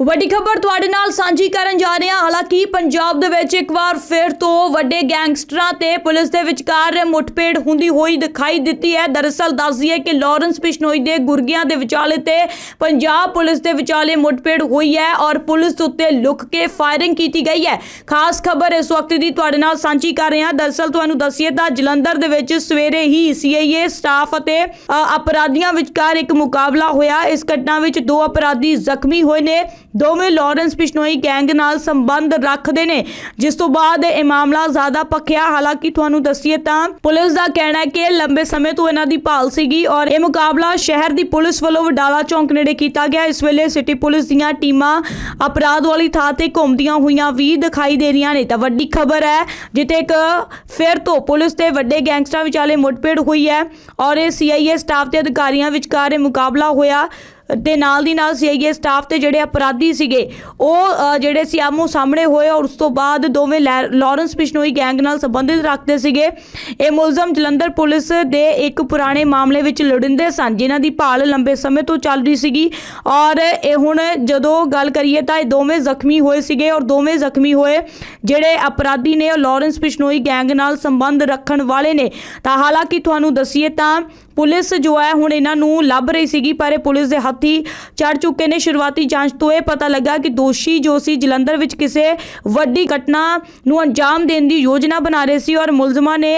ਵੱਡੀ ਖਬਰ ਤੁਹਾਡੇ ਨਾਲ ਸਾਂਝੀ ਕਰਨ ਜਾ ਰਹੇ ਹਾਂ। ਹਾਲਾਂਕਿ ਪੰਜਾਬ ਦੇ ਵਿੱਚ ਇੱਕ ਵਾਰ ਫਿਰ ਤੋਂ ਵੱਡੇ ਗੈਂਗਸਟਰਾਂ ਤੇ ਪੁਲਿਸ ਦੇ ਵਿਚਕਾਰ ਮੁੱਠਭੇੜ ਹੁੰਦੀ ਹੋਈ ਦਿਖਾਈ ਦਿੱਤੀ ਹੈ। ਦਰਅਸਲ ਦੱਸਦੀ ਹੈ ਕਿ ਲਾਰੈਂਸ ਬਿਸ਼ਨੋਈ ਦੇ ਗੁਰਗਿਆਂ ਦੇ ਵਿਚਾਲੇ ਤੇ ਪੰਜਾਬ ਪੁਲਿਸ ਦੇ ਵਿਚਾਲੇ ਮੁੱਠਭੇੜ ਹੋਈ ਹੈ ਔਰ ਪੁਲਿਸ ਉੱਤੇ ਲੁੱਕ ਕੇ ਫਾਇਰਿੰਗ ਕੀਤੀ ਗਈ ਹੈ। ਖਾਸ ਖਬਰ ਇਸ ਵਕਤ ਦੀ ਤੁਹਾਡੇ ਨਾਲ ਸਾਂਝੀ ਕਰ ਰਹੇ ਹਾਂ। ਦਰਅਸਲ ਤੁਹਾਨੂੰ ਦੱਸੀਏ ਤਾਂ ਜਲੰਧਰ ਦੇ ਵਿੱਚ ਸਵੇਰੇ ਹੀ ਸੀਆਈਏ ਸਟਾਫ ਅਤੇ ਅਪਰਾਧੀਆਂ ਵਿਚਕਾਰ ਇੱਕ ਮੁਕਾਬਲਾ ਹੋਇਆ। ਇਸ ਘਟਨਾ ਵਿੱਚ ਦੋ ਅਪਰਾਧੀ ਜ਼ਖਮੀ ਹੋਏ ਨੇ। ਦੋਵੇਂ ਲਾਰੈਂਸ ਬਿਸ਼ਨੋਈ ਗੈਂਗ ਨਾਲ ਸੰਬੰਧ ਰੱਖਦੇ ਨੇ। ਜਿਸ ਤੋਂ ਬਾਅਦ ਇਹ ਮਾਮਲਾ ਜ਼ਿਆਦਾ ਪੱਕਿਆ, ਹਾਲਾਂਕਿ ਤੁਹਾਨੂੰ ਦੱਸੀਏ ਤਾਂ ਪੁਲਿਸ ਦਾ ਕਹਿਣਾ ਹੈ ਕਿ ਲੰਬੇ ਸਮੇਂ ਤੋਂ ਇਹਨਾਂ ਦੀ ਭਾਲ ਸੀਗੀ ਔਰ ਇਹ ਮੁਕਾਬਲਾ ਸ਼ਹਿਰ ਦੀ ਪੁਲਿਸ ਵੱਲੋਂ ਵਡਾਲਾ ਚੌਂਕ ਨੇੜੇ ਕੀਤਾ ਗਿਆ। ਇਸ ਵੇਲੇ ਸਿਟੀ ਪੁਲਿਸ ਦੀਆਂ ਟੀਮਾਂ ਅਪਰਾਧ ਵਾਲੀ ਥਾਂ ਤੇ ਘੁੰਮਦੀਆਂ ਹੋਈਆਂ ਵੀ ਦਿਖਾਈ ਦੇ ਰਹੀਆਂ ਨੇ। ਤਾਂ ਵੱਡੀ ਖਬਰ ਹੈ, ਜਿੱਥੇ ਇੱਕ ਫਿਰ ਤੋਂ ਪੁਲਿਸ ਤੇ ਵੱਡੇ ਗੈਂਗਸਟਰਾਂ ਵਿਚਾਲੇ ਮੁੱਠਭੇੜ ਹੋਈ ਹੈ ਔਰ ਇਹ ਸੀਆਈਏ ਸਟਾਫ ਦੇ ਅਧਿਕਾਰੀਆਂ ਵਿਚਕਾਰ ਇਹ ਮੁਕਾਬਲਾ ਹੋਇਆ। ਤੇ ਨਾਲ ਦੀ ਨਾਲ ਸੀਆਈਏ ਸਟਾਫ ਤੇ ਜਿਹੜੇ ਅਪਰਾਧੀ ਸੀਗੇ, ਉਹ ਜਿਹੜੇ ਸੀ ਆਮੋ ਸਾਹਮਣੇ ਹੋਏ ਔਰ ਉਸ ਤੋਂ ਬਾਅਦ ਦੋਵੇਂ ਲੈ- ਲਾਰੈਂਸ ਬਿਸ਼ਨੋਈ ਗੈਂਗ ਨਾਲ ਸੰਬੰਧਿਤ ਰੱਖਦੇ ਸੀਗੇ। ਇਹ ਮੁਲਜ਼ਮ ਜਲੰਧਰ ਪੁਲਿਸ ਦੇ ਇੱਕ ਪੁਰਾਣੇ ਮਾਮਲੇ ਵਿੱਚ ਲੜਿੰਦੇ ਸਨ, ਜਿਨ੍ਹਾਂ ਦੀ ਭਾਲ ਲੰਬੇ ਸਮੇਂ ਤੋਂ ਚੱਲ ਰਹੀ ਸੀਗੀ ਔਰ ਇਹ ਹੁਣ ਜਦੋਂ ਗੱਲ ਕਰੀਏ ਤਾਂ ਇਹ ਦੋਵੇਂ ਜ਼ਖਮੀ ਹੋਏ ਸੀਗੇ ਔਰ ਦੋਵੇਂ ਜ਼ਖਮੀ ਹੋਏ ਜਿਹੜੇ ਅਪਰਾਧੀ ਨੇ ਉਹ ਲਾਰੈਂਸ ਬਿਸ਼ਨੋਈ ਗੈਂਗ ਨਾਲ ਸੰਬੰਧ ਰੱਖਣ ਵਾਲੇ ਨੇ। ਤਾਂ ਹਾਲਾਂਕਿ ਤੁਹਾਨੂੰ ਦੱਸੀਏ ਤਾਂ ਪੁਲਿਸ ਜੋ ਹੈ ਹੁਣ ਇਹਨਾਂ ਨੂੰ ਲੱਭ ਰਹੀ ਸੀਗੀ, ਪਰ ਇਹ ਪੁਲਿਸ ਦੇ ਹੱਥੀ ਚੜ ਚੁੱਕੇ ਨੇ। ਸ਼ੁਰੂਆਤੀ ਜਾਂਚ ਤੋਂ ਇਹ ਪਤਾ ਲੱਗਾ ਕਿ ਦੋਸ਼ੀ ਜੋ ਸੀ, ਜਲੰਧਰ ਵਿੱਚ ਕਿਸੇ ਵੱਡੀ ਘਟਨਾ ਨੂੰ ਅੰਜਾਮ ਦੇਣ ਦੀ ਯੋਜਨਾ ਬਣਾ ਰਹੇ ਸੀ ਔਰ ਮੁਲਜ਼ਮਾਂ ਨੇ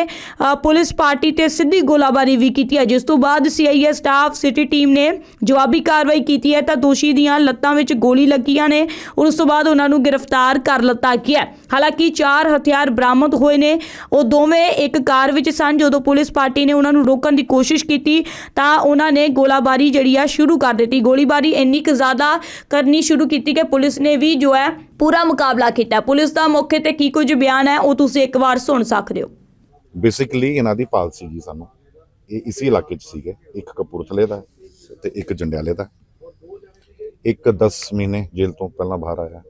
ਪੁਲਿਸ ਪਾਰਟੀ ਤੇ ਸਿੱਧੀ ਗੋਲਾਬਾਰੀ ਵੀ ਕੀਤੀ ਹੈ। ਜਿਸ ਤੋਂ ਬਾਅਦ ਸੀਆਈਏ ਸਟਾਫ, ਸਿਟੀ ਟੀਮ ਨੇ ਜਵਾਬੀ ਕਾਰਵਾਈ ਕੀਤੀ ਹੈ ਤਾਂ ਦੋਸ਼ੀ ਦੀਆਂ ਲੱਤਾਂ ਵਿੱਚ ਗੋਲੀ ਲੱਗੀਆਂ ਨੇ ਉਸ ਤੋਂ ਬਾਅਦ ਉਹਨਾਂ ਨੂੰ ਗ੍ਰਿਫਤਾਰ ਕਰ ਲਿੱਤਾ ਗਿਆ ਹਾਲਾਂਕਿ ਚਾਰ ਹਥਿਆਰ ਬਰਾਮਦ ਹੋਏ ਨੇ। ਉਹ ਦੋਵੇਂ ਇੱਕ ਕਾਰ ਵਿੱਚ ਸਨ, ਜਦੋਂ ਪੁਲਿਸ ਪਾਰਟੀ ਨੇ ਉਹਨਾਂ ਨੂੰ ਰੋਕਣ ਦੀ ਕੋਸ਼ਿਸ਼ ਕੀਤੀ ਤਾਂ ਉਹਨਾਂ ਨੇ ਗੋਲਾਬਾਰੀ ਜਿਹੜੀ ਆ ਸ਼ੁਰੂ ਕਰ ਦਿੱਤੀ। ਗੋਲੀਬਾਰੀ ਇੰਨੀ ਕੁ ਜ਼ਿਆਦਾ ਕਰਨੀ ਸ਼ੁਰੂ ਕੀਤੀ ਕਿ ਪੁਲਿਸ ਨੇ ਵੀ ਜੋ ਹੈ ਪੂਰਾ ਮੁਕਾਬਲਾ ਕੀਤਾ। ਪੁਲਿਸ ਦਾ ਮੌਕੇ ਤੇ ਕੀ ਕੁਝ ਬਿਆਨ ਹੈ ਉਹ ਤੁਸੀਂ ਇੱਕ ਵਾਰ ਸੁਣ ਸਕਦੇ ਹੋ। ਬੇਸਿਕਲੀ ਇਹਨਾਂ ਦੀ ਪਾਲ ਸੀਗੀ ਸਾਨੂੰ, ਇਹ ਇਸੇ ਇਲਾਕੇ 'ਚ ਸੀਗੇ। ਇੱਕ ਕਪੂਰਥਲੇ ਦਾ ਤੇ ਇੱਕ ਜੰਡਿਆਲੇ ਦਾ। ਇੱਕ 10 ਮਹੀਨੇ ਜੇਲ੍ਹ ਤੋਂ ਪਹਿਲਾਂ ਬਾਹਰ ਆਇਆ।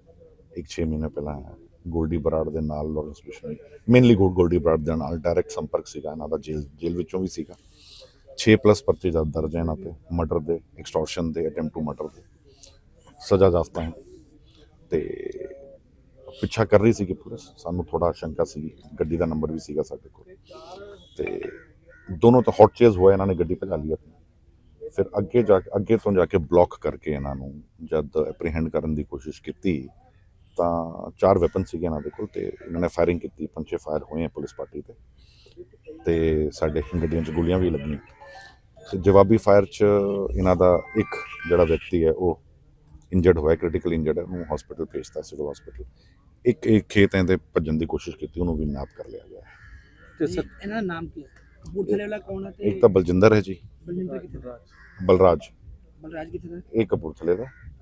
ਇੱਕ 6 ਮਹੀਨੇ ਪਹਿਲਾਂ ਆਇਆ। ਗੋਲਡੀ ਬਰਾੜ ਦੇ ਨਾਲ ਲਾਰੈਂਸ ਬਿਸ਼ਨੋਈ ਮੇਨਲੀ ਗੋਲਡੀ ਬਰਾੜ ਦੇ ਨਾਲ ਡਾਇਰੈਕਟ ਸੰਪਰਕ ਸੀਗਾ। ਇਹਨਾਂ ਦਾ ਜੇਲ੍ਹ ਜੇਲ੍ਹ ਵਿੱਚੋਂ ਵੀ ਸੀਗਾ। 6 ਪਲੱਸ ਪਰਚੇ ਦਾ ਦਰਜ ਹੈ ਇਹਨਾਂ ਤੇ ਮਰਡਰ ਦੇ ਐਕਸਟੋਰਸ਼ਨ ਦੇ ਅਟੈਂਪਟ ਟੂ ਮਰਡਰ ਦੇ। ਸਜ਼ਾ ਜਾਫਤਾ ਹੈ। ਤੇ ਪਿੱਛਾ ਕਰ ਰਹੀ ਸੀਗੀ ਪੁਲਿਸ। ਸਾਨੂੰ ਥੋੜਾ ਸ਼ੰਕਾ ਸੀ, ਗੱਡੀ ਦਾ ਨੰਬਰ ਵੀ ਸੀਗਾ ਸਾਡੇ ਕੋਲ। ਤੇ ਦੋਨੋਂ ਤਾਂ ਹੌਟ ਚੇਜ਼ ਹੋਇਆ ਇਹਨਾਂ ਨੇ ਗੱਡੀ ਭਜਾ ਲਈ ਆਪਣੀ। ਫਿਰ ਅੱਗੇ ਜਾ ਕੇ, ਅੱਗੇ ਤੋਂ ਜਾ ਕੇ ਬਲੌਕ ਕਰਕੇ ਇਹਨਾਂ ਨੂੰ ਜਦ ਐਪਰੀਹੈਂਡ ਕਰਨ ਦੀ ਕੋਸ਼ਿਸ਼ ਕੀਤੀ, ਤਾਂ ਚਾਰ ਵੈਪਨ ਸੀਗੇ ਇਹਨਾਂ ਦੇ ਕੋਲ ਤੇ ਇਹਨਾਂ ਨੇ ਫਾਇਰਿੰਗ ਕੀਤੀ। ਪੰਜੇ ਫਾਇਰ ਹੋਏ ਆ ਪੁਲਿਸ ਪਾਰਟੀ ਤੇ। ਤੇ ਸਾਡੇ ਗੱਡੀਆਂ 'ਚ ਗੋਲੀਆਂ ਵੀ ਲੱਗੀਆਂ। ਤੇ ਜਵਾਬੀ ਫਾਇਰ 'ਚ ਇਹਨਾਂ ਦਾ ਇੱਕ ਜਿਹੜਾ ਵਿਅਕਤੀ ਹੈ ਉਹ ਇੰਜਰਡ ਹੋਇਆ ਕ੍ਰਿਟੀਕਲ ਇੰਜਰਡ ਹੈ ਉਹਨੂੰ ਹਸਪੀਟਲ ਭੇਜਤਾ ਸਿਵਲ ਹਸਪੀਟਲ ਇੱਕ ਇੱਕ ਖੇਤ ਐਂ ਤੇ ਭੱਜਣ ਦੀ ਕੋਸ਼ਿਸ਼ ਕੀਤੀ ਉਹਨੂੰ ਵੀ ਨਾਪ ਕਰ ਲਿਆ ਗਿਆ। ਤੇ ਤੇ ਸਰ ਇਹਨਾਂ ਦਾ ਨਾਮ ਕੀ ਹੈ? ਕਪੂਰਥਲੇ ਵਾਲਾ ਕੌਣ ਹੈ ਤੇ ਇੱਕ ਤਾਂ ਬਲਜਿੰਦਰ ਹੈ ਜੀ। ਬਲਜਿੰਦਰ ਕਿੱਥੇ ਦਾ? ਬਲਰਾਜ। ਬਲਰਾਜ ਕਿੱਥੇ ਦਾ? ਇਹ ਕਪੂਰਥਲੇ ਦਾ।